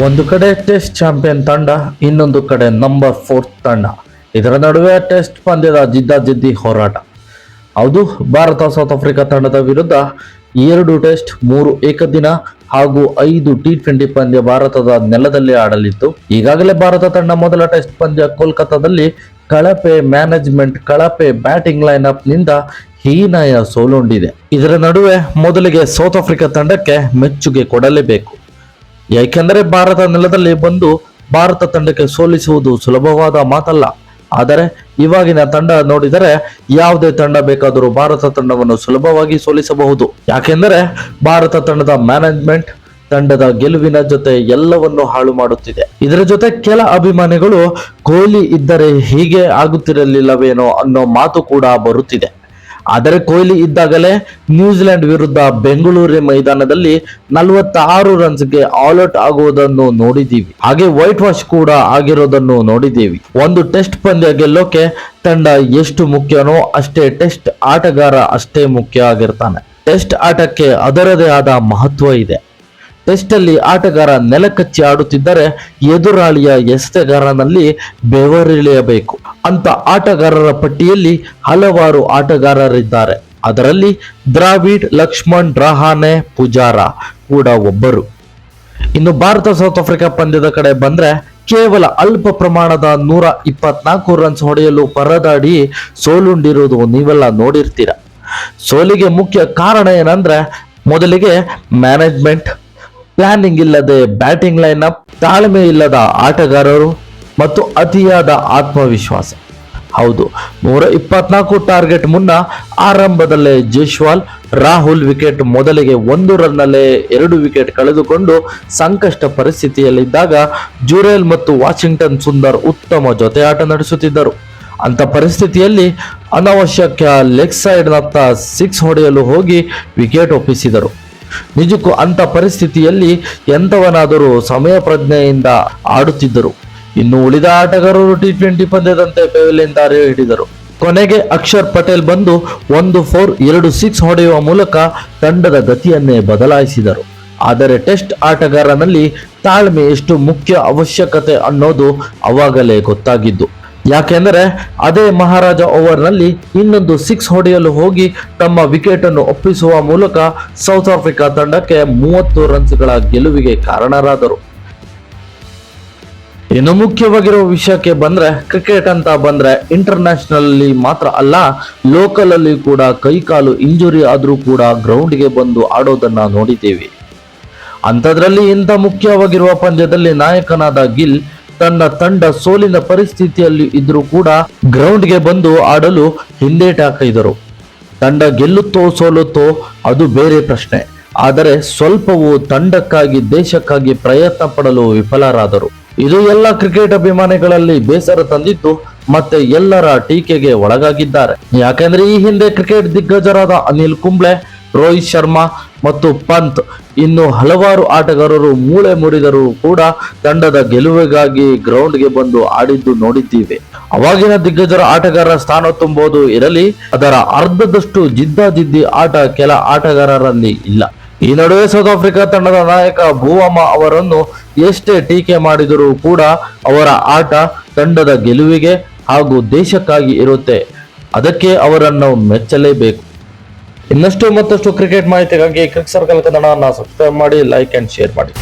ಒಂದು ಕಡೆ test champion ತಂಡ, ಇನ್ನೊಂದು ಕಡೆ ನಂಬರ್ ಫೋರ್ತ್ ತಂಡ. ಇದರ ನಡುವೆ ಟೆಸ್ಟ್ ಪಂದ್ಯದ ಜಿದ್ದಾಜಿದ್ದಿ ಹೋರಾಟ. ಹೌದು, ಭಾರತ ಸೌತ್ ಆಫ್ರಿಕಾ ತಂಡದ ವಿರುದ್ಧ ಎರಡು ಟೆಸ್ಟ್ ಮೂರು ಏಕದಿನ ಹಾಗೂ ಐದು ಟಿ ಟ್ವೆಂಟಿ ಪಂದ್ಯ ಭಾರತದ ನೆಲದಲ್ಲಿ ಆಡಲಿತ್ತು. ಈಗಾಗಲೇ ಭಾರತ ತಂಡ ಮೊದಲ ಟೆಸ್ಟ್ ಪಂದ್ಯ ಕೋಲ್ಕತ್ತಾದಲ್ಲಿ ಕಳಪೆ ಮ್ಯಾನೇಜ್ಮೆಂಟ್ ಕಳಪೆ ಬ್ಯಾಟಿಂಗ್ ಲೈನ್ಅಪ್ನಿಂದ ಹೀನಾಯ ಸೋಲುಂಡಿದೆ. ಇದರ ನಡುವೆ ಮೊದಲಿಗೆ ಸೌತ್ ಆಫ್ರಿಕಾ ತಂಡಕ್ಕೆ ಮೆಚ್ಚುಗೆ ಕೊಡಲೇಬೇಕು. ಯಾಕೆಂದರೆ ಭಾರತ ನೆಲದಲ್ಲಿ ಬಂದು ಭಾರತ ತಂಡಕ್ಕೆ ಸೋಲಿಸುವುದು ಸುಲಭವಾದ ಮಾತಲ್ಲ. ಆದರೆ ಇವಾಗಿನ ತಂಡ ನೋಡಿದರೆ ಯಾವುದೇ ತಂಡ ಬೇಕಾದರೂ ಭಾರತ ತಂಡವನ್ನು ಸುಲಭವಾಗಿ ಸೋಲಿಸಬಹುದು. ಯಾಕೆಂದರೆ ಭಾರತ ತಂಡದ ಮ್ಯಾನೇಜ್ಮೆಂಟ್ ತಂಡದ ಗೆಲುವಿನ ಜೊತೆ ಎಲ್ಲವನ್ನು ಹಾಳು ಮಾಡುತ್ತಿದೆ. ಇದರ ಜೊತೆ ಕೆಲ ಅಭಿಮಾನಿಗಳು ಕೊಹ್ಲಿ ಇದ್ದರೆ ಹೀಗೆ ಆಗುತ್ತಿರಲಿಲ್ಲವೇನೋ ಅನ್ನೋ ಮಾತು ಕೂಡ ಬರುತ್ತಿದೆ. ಆದರೆ ಕೊಹ್ಲಿ ಇದ್ದಾಗಲೇ ನ್ಯೂಜಿಲೆಂಡ್ ವಿರುದ್ಧ ಬೆಂಗಳೂರು ಮೈದಾನದಲ್ಲಿ ನಲವತ್ತಾರು ರನ್ಸ್ಗೆ ಆಲ್ಔಟ್ ಆಗುವುದನ್ನು ನೋಡಿದ್ದೀವಿ. ಹಾಗೆ ವೈಟ್ ವಾಶ್ ಕೂಡ ಆಗಿರೋದನ್ನು ನೋಡಿದ್ದೀವಿ. ಒಂದು ಟೆಸ್ಟ್ ಪಂದ್ಯ ಗೆಲ್ಲೋಕೆ ತಂಡ ಎಷ್ಟು ಮುಖ್ಯನೋ ಅಷ್ಟೇ ಟೆಸ್ಟ್ ಆಟಗಾರ ಅಷ್ಟೇ ಮುಖ್ಯ ಆಗಿರ್ತಾನೆ. ಟೆಸ್ಟ್ ಆಟಕ್ಕೆ ಅದರದೇ ಆದ ಮಹತ್ವ ಇದೆ. ಟೆಸ್ಟ್ ಅಲ್ಲಿ ಆಟಗಾರ ನೆಲಕಚ್ಚಿ ಆಡುತ್ತಿದ್ದರೆ ಎದುರಾಳಿಯ ಎಸೆತಗಾರನಲ್ಲಿ ಬೆವರಿಳಿಯಬೇಕು ಅಂತ ಆಟಗಾರರ ಪಟ್ಟಿಯಲ್ಲಿ ಹಲವಾರು ಆಟಗಾರರಿದ್ದಾರೆ. ಅದರಲ್ಲಿ ದ್ರಾವಿಡ್, ಲಕ್ಷ್ಮಣ್, ರಹಾನೆ, ಪೂಜಾರ ಕೂಡ ಒಬ್ಬರು. ಇನ್ನು ಭಾರತ, ಸೌತ್ ಆಫ್ರಿಕಾ ಪಂದ್ಯದ ಕಡೆ ಬಂದ್ರೆ ಕೇವಲ ಅಲ್ಪ ಪ್ರಮಾಣದ ನೂರ ಇಪ್ಪತ್ನಾಲ್ಕು ರನ್ಸ್ ಹೊಡೆಯಲು ಪರದಾಡಿ ಸೋಲುಂಡಿರುವುದು ನೀವೆಲ್ಲ ನೋಡಿರ್ತೀರ. ಸೋಲಿಗೆ ಮುಖ್ಯ ಕಾರಣ ಏನಂದ್ರೆ ಮೊದಲಿಗೆ ಮ್ಯಾನೇಜ್ಮೆಂಟ್ ಪ್ಲಾನಿಂಗ್ ಇಲ್ಲದೆ ಬ್ಯಾಟಿಂಗ್ ಲೈನ್ ಅಪ್ ತಾಳ್ಮೆ ಇಲ್ಲದ ಆಟಗಾರರು ಮತ್ತು ಅತಿಯಾದ ಆತ್ಮವಿಶ್ವಾಸ. ಹೌದು, ನೂರ ಇಪ್ಪತ್ನಾಲ್ಕು ಟಾರ್ಗೆಟ್ ಮುನ್ನ ಆರಂಭದಲ್ಲೇ ಜೈಶ್ವಾಲ್ ರಾಹುಲ್ ವಿಕೆಟ್ ಮೊದಲಿಗೆ ಒಂದು ರನ್ನಲ್ಲೇ ಎರಡು ವಿಕೆಟ್ ಕಳೆದುಕೊಂಡು ಸಂಕಷ್ಟ ಪರಿಸ್ಥಿತಿಯಲ್ಲಿದ್ದಾಗ ಜುರೇಲ್ ಮತ್ತು ವಾಷಿಂಗ್ಟನ್ ಸುಂದರ್ ಉತ್ತಮ ಜೊತೆ ಆಟ ನಡೆಸುತ್ತಿದ್ದರು. ಅಂತ ಪರಿಸ್ಥಿತಿಯಲ್ಲಿ ಅನವಶ್ಯಕ ಲೆಗ್ ಸೈಡ್ನತ್ತ ಸಿಕ್ಸ್ ಹೊಡೆಯಲು ಹೋಗಿ ವಿಕೆಟ್ ಒಪ್ಪಿಸಿದರು. ನಿಜಕ್ಕೂ ಅಂತ ಪರಿಸ್ಥಿತಿಯಲ್ಲಿ ಎಂಥವನಾದರೂ ಸಮಯ ಪ್ರಜ್ಞೆಯಿಂದ ಆಡುತ್ತಿದ್ದರು. ಇನ್ನು ಉಳಿದ ಆಟಗಾರರು ಟಿ ಟ್ವೆಂಟಿ ಪಂದ್ಯದಂತೆ ಪೆವಿಲಿಯನ್ ದಾರಿ ಹಿಡಿದರು. ಕೊನೆಗೆ ಅಕ್ಷರ್ ಪಟೇಲ್ ಬಂದು ಒಂದು ಫೋರ್ ಎರಡು ಸಿಕ್ಸ್ ಹೊಡೆಯುವ ಮೂಲಕ ತಂಡದ ಗತಿಯನ್ನೇ ಬದಲಾಯಿಸಿದರು. ಆದರೆ ಟೆಸ್ಟ್ ಆಟಗಾರನಲ್ಲಿ ತಾಳ್ಮೆ ಎಷ್ಟು ಮುಖ್ಯ ಅವಶ್ಯಕತೆ ಅನ್ನೋದು ಅವಾಗಲೇ ಗೊತ್ತಾಗಿದ್ದು. ಯಾಕೆಂದರೆ ಅದೇ ಮಹಾರಾಜ ಓವರ್ನಲ್ಲಿ ಇನ್ನೊಂದು ಸಿಕ್ಸ್ ಹೊಡೆಯಲು ಹೋಗಿ ತಮ್ಮ ವಿಕೆಟ್ ಅನ್ನು ಒಪ್ಪಿಸುವ ಮೂಲಕ ಸೌತ್ ಆಫ್ರಿಕಾ ತಂಡಕ್ಕೆ ಮೂವತ್ತು ರನ್ಸ್ಗಳ ಗೆಲುವಿಗೆ ಕಾರಣರಾದರು. ಇನ್ನು ಮುಖ್ಯವಾಗಿರುವ ವಿಷಯಕ್ಕೆ ಬಂದ್ರೆ ಕ್ರಿಕೆಟ್ ಅಂತ ಬಂದ್ರೆ ಇಂಟರ್ನ್ಯಾಷನಲ್ ಅಲ್ಲಿ ಮಾತ್ರ ಅಲ್ಲ ಲೋಕಲ್ ಅಲ್ಲಿ ಕೂಡ ಕೈಕಾಲು ಇಂಜುರಿ ಆದರೂ ಕೂಡ ಗ್ರೌಂಡ್ಗೆ ಬಂದು ಆಡೋದನ್ನ ನೋಡಿದ್ದೇವೆ. ಅಂಥದ್ರಲ್ಲಿ ಇಂಥ ಮುಖ್ಯವಾಗಿರುವ ಪಂದ್ಯದಲ್ಲಿ ನಾಯಕನಾದ ಗಿಲ್ ತನ್ನ ತಂಡ ಸೋಲಿನ ಪರಿಸ್ಥಿತಿಯಲ್ಲಿ ಇದ್ರೂ ಕೂಡ ಗ್ರೌಂಡ್ಗೆ ಬಂದು ಆಡಲು ಹಿಂದೇಟಾಕಿದರು ತಂಡ ಗೆಲ್ಲುತ್ತೋ ಸೋಲುತ್ತೋ ಅದು ಬೇರೆ ಪ್ರಶ್ನೆ. ಆದರೆ ಸ್ವಲ್ಪವೂ ತಂಡಕ್ಕಾಗಿ ದೇಶಕ್ಕಾಗಿ ಪ್ರಯತ್ನ ಪಡಲು ವಿಫಲರಾದರು. ಇದು ಎಲ್ಲ ಕ್ರಿಕೆಟ್ ಅಭಿಮಾನಿಗಳಲ್ಲಿ ಬೇಸರ ತಂದಿದ್ದು ಮತ್ತೆ ಎಲ್ಲರ ಟೀಕೆಗೆ ಒಳಗಾಗಿದ್ದಾರೆ. ಯಾಕೆಂದ್ರೆ ಈ ಹಿಂದೆ ಕ್ರಿಕೆಟ್ ದಿಗ್ಗಜರಾದ ಅನಿಲ್ ಕುಂಬ್ಳೆ ರೋಹಿತ್ ಶರ್ಮಾ ಮತ್ತು ಪಂತ್. ಇನ್ನು ಹಲವಾರು ಆಟಗಾರರು ಮೂಳೆ ಮುರಿದರೂ ಕೂಡ ತಂಡದ ಗೆಲುವಿಗಾಗಿ ಗ್ರೌಂಡ್ಗೆ ಬಂದು ಆಡಿದ್ದು ನೋಡಿದ್ದೀವಿ. ಅವಾಗಿನ ದಿಗ್ಗಜರ ಆಟಗಾರರ ಸ್ಥಾನ ತುಂಬುವುದು ಇರಲಿ, ಅದರ ಅರ್ಧದಷ್ಟು ಜಿದ್ದಾಜಿದ್ದಿ ಆಟ ಕೆಲ ಆಟಗಾರರಲ್ಲಿ ಇಲ್ಲ. ಈ ನಡುವೆ ಸೌತ್ ಆಫ್ರಿಕಾ ತಂಡದ ನಾಯಕ ಭೂವಮ್ಮ ಅವರನ್ನು ಎಷ್ಟೇ ಟೀಕೆ ಮಾಡಿದರೂ ಕೂಡ ಅವರ ಆಟ ತಂಡದ ಗೆಲುವಿಗೆ ಹಾಗೂ ದೇಶಕ್ಕಾಗಿ ಇರುತ್ತೆ. ಅದಕ್ಕೆ ಅವರನ್ನು ಮೆಚ್ಚಲೇಬೇಕು. ಇನ್ನಷ್ಟು ಮತ್ತಷ್ಟು ಕ್ರಿಕೆಟ್ ಮಾಹಿತಿಗಾಗಿ ಕ್ರಿಕ್ ಸರ್ಕಲ್ ಕನ್ನಡವನ್ನು ಸಬ್ಸ್ಕ್ರೈಬ್ ಮಾಡಿ ಲೈಕ್ ಅಂಡ್ ಶೇರ್ ಮಾಡಿ.